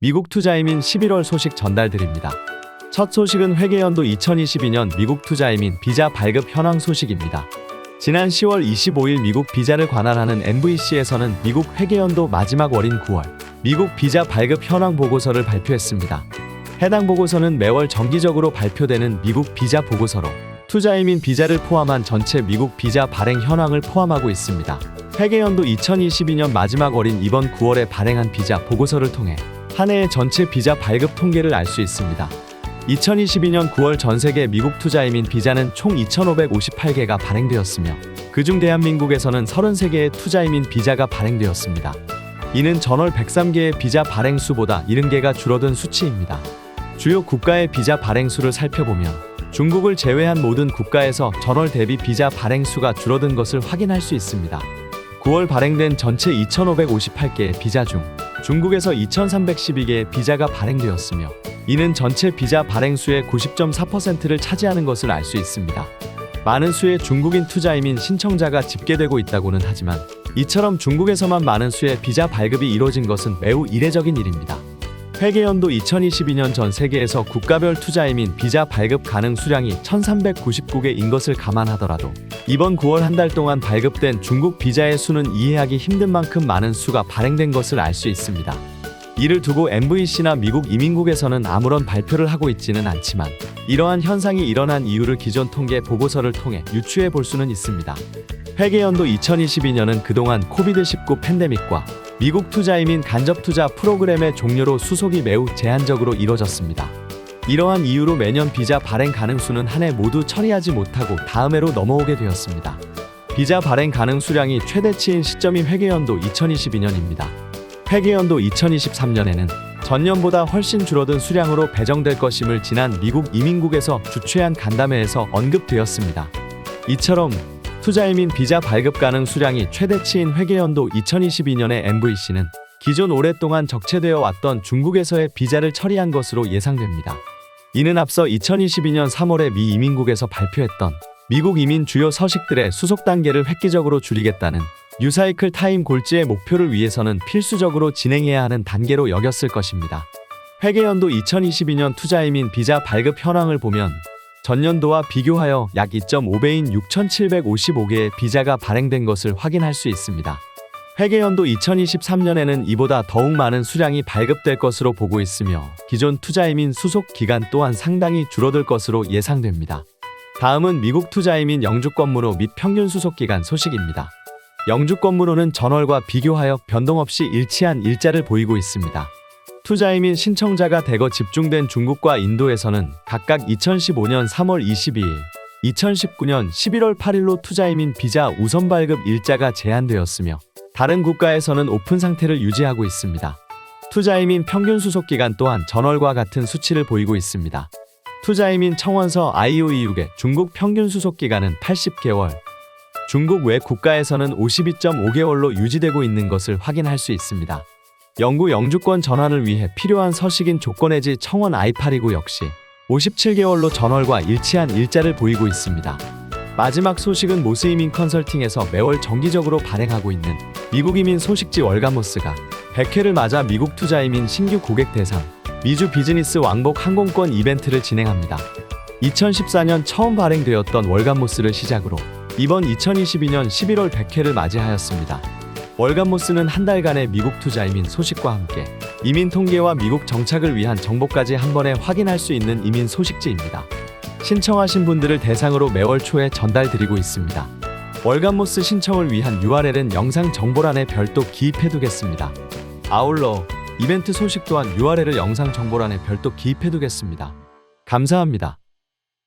미국 투자이민 11월 소식 전달드립니다. 첫 소식은 회계연도 2022년 미국 투자이민 비자 발급 현황 소식입니다. 지난 10월 25일 미국 비자를 관할하는 MVC에서는 미국 회계연도 마지막 월인 9월 미국 비자 발급 현황 보고서를 발표했습니다. 해당 보고서는 매월 정기적으로 발표되는 미국 비자 보고서로 투자이민 비자를 포함한 전체 미국 비자 발행 현황을 포함하고 있습니다. 회계연도 2022년 마지막 월인 이번 9월에 발행한 비자 보고서를 통해 한 해의 전체 비자 발급 통계를 알 수 있습니다. 2022년 9월 전 세계 미국 투자 이민 비자는 총 2,558개가 발행되었으며 그중 대한민국에서는 33개의 투자 이민 비자가 발행되었습니다. 이는 전월 103개의 비자 발행 수보다 70개가 줄어든 수치입니다. 주요 국가의 비자 발행 수를 살펴보면 중국을 제외한 모든 국가에서 전월 대비 비자 발행 수가 줄어든 것을 확인할 수 있습니다. 9월 발행된 전체 2,558개의 비자 중 중국에서 2,312개의 비자가 발행되었으며 이는 전체 비자 발행 수의 90.4%를 차지하는 것을 알 수 있습니다. 많은 수의 중국인 투자이민 신청자가 집계되고 있다고는 하지만 이처럼 중국에서만 많은 수의 비자 발급이 이뤄진 것은 매우 이례적인 일입니다. 회계연도 2022년 전 세계에서 국가별 투자이민 비자 발급 가능 수량이 1,399개인 것을 감안하더라도 이번 9월 한 달 동안 발급된 중국 비자의 수는 이해하기 힘든 만큼 많은 수가 발행된 것을 알 수 있습니다. 이를 두고 MVC나 미국 이민국에서는 아무런 발표를 하고 있지는 않지만 이러한 현상이 일어난 이유를 기존 통계 보고서를 통해 유추해 볼 수는 있습니다. 회계연도 2022년은 그동안 코비드19 팬데믹과 미국 투자이민 간접 투자 프로그램의 종료로 수속이 매우 제한적으로 이뤄졌습니다. 이러한 이유로 매년 비자 발행 가능 수는 한 해 모두 처리하지 못하고 다음 해로 넘어오게 되었습니다. 비자 발행 가능 수량이 최대치인 시점이 회계연도 2022년입니다. 회계연도 2023년에는 전년보다 훨씬 줄어든 수량으로 배정될 것임을 지난 미국 이민국에서 주최한 간담회에서 언급되었습니다. 이처럼 투자이민 비자 발급 가능 수량이 최대치인 회계연도 2022년의 MVC는 기존 오랫동안 적체되어 왔던 중국에서의 비자를 처리한 것으로 예상됩니다. 이는 앞서 2022년 3월에 미 이민국에서 발표했던 미국 이민 주요 서식들의 수속 단계를 획기적으로 줄이겠다는 뉴사이클 타임 골지의 목표를 위해서는 필수적으로 진행해야 하는 단계로 여겼을 것입니다. 회계연도 2022년 투자이민 비자 발급 현황을 보면 전년도와 비교하여 약 2.5배인 6,755개의 비자가 발행된 것을 확인할 수 있습니다. 회계연도 2023년에는 이보다 더욱 많은 수량이 발급될 것으로 보고 있으며 기존 투자이민 수속 기간 또한 상당히 줄어들 것으로 예상됩니다. 다음은 미국 투자이민 영주권문호 및 평균 수속 기간 소식입니다. 영주권문호는 전월과 비교하여 변동 없이 일치한 일자를 보이고 있습니다. 투자이민 신청자가 대거 집중된 중국과 인도에서는 각각 2015년 3월 22일, 2019년 11월 8일로 투자이 민 비자 우선 발급 일자가 제한되었으며 다른 국가에서는 오픈 상태를 유지하고 있습니다. 투자이 민 평균 수속 기간 또한 전월과 같은 수치를 보이고 있습니다. 투자이 민 청원서 IOEU의 중국 평균 수속 기간은 80개월, 중국 외 국가에서는 52.5개월로 유지되고 있는 것을 확인할 수 있습니다. 영구 영주권 전환을 위해 필요한 서식인 조건해지 청원 I8이고 역시 57개월로 전월과 일치한 일자를 보이고 있습니다. 마지막 소식은 모스이민 컨설팅에서 매월 정기적으로 발행하고 있는 미국 이민 소식지 월가모스가 100회를 맞아 미국 투자이민 신규 고객 대상 미주 비즈니스 왕복 항공권 이벤트를 진행합니다. 2014년 처음 발행되었던 월간모스를 시작으로 이번 2022년 11월 100회를 맞이하였습니다. 월간 모스는 한 달간의 미국 투자 이민 소식과 함께 이민 통계와 미국 정착을 위한 정보까지 한 번에 확인할 수 있는 이민 소식지입니다. 신청하신 분들을 대상으로 매월 초에 전달드리고 있습니다. 월간 모스 신청을 위한 URL은 영상 정보란에 별도 기입해두겠습니다. 아울러 이벤트 소식 또한 URL을 영상 정보란에 별도 기입해두겠습니다. 감사합니다.